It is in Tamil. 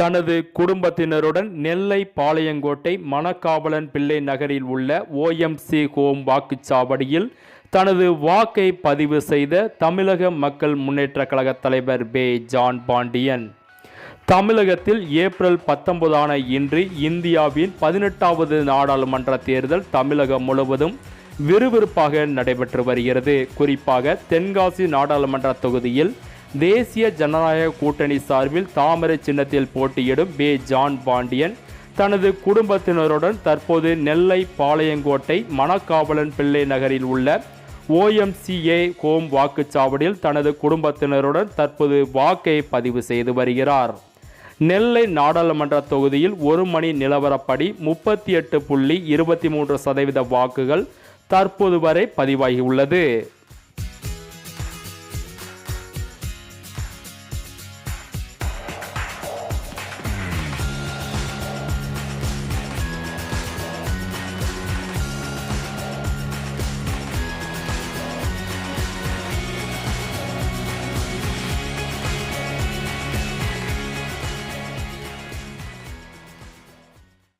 தனது குடும்பத்தினருடன் நெல்லை பாளையங்கோட்டை மணக்காவலன் பிள்ளை நகரில் உள்ள ஓஎம்சி ஹோம் வாக்குச்சாவடியில் தனது வாக்கை பதிவு செய்த தமிழக மக்கள் முன்னேற்ற கழக தலைவர் பே. ஜான் பாண்டியன். தமிழகத்தில் ஏப்ரல் பத்தொன்பதான இன்று இந்தியாவின் பதினெட்டாவது நாடாளுமன்ற தேர்தல் தமிழகம் முழுவதும் விறுவிறுப்பாக நடைபெற்று வருகிறது. குறிப்பாக தென்காசி நாடாளுமன்ற தொகுதியில் தேசிய ஜனநாயக கூட்டணி சார்பில் தாமரை சின்னத்தில் போட்டியிடும் பே ஜான் பாண்டியன் தனது குடும்பத்தினருடன் தற்போது நெல்லை பாளையங்கோட்டை மணக்காவலன் பிள்ளை நகரில் உள்ள ஓஎம்சிஏ ஹோம் வாக்குச்சாவடியில் தனது குடும்பத்தினருடன் தற்போது வாக்கை பதிவு செய்து வருகிறார். நெல்லை நாடாளுமன்ற தொகுதியில் ஒரு மணி நிலவரப்படி முப்பத்தி எட்டு புள்ளி இருபத்தி மூன்று சதவீத வாக்குகள் தற்போது வரை பதிவாகியுள்ளது.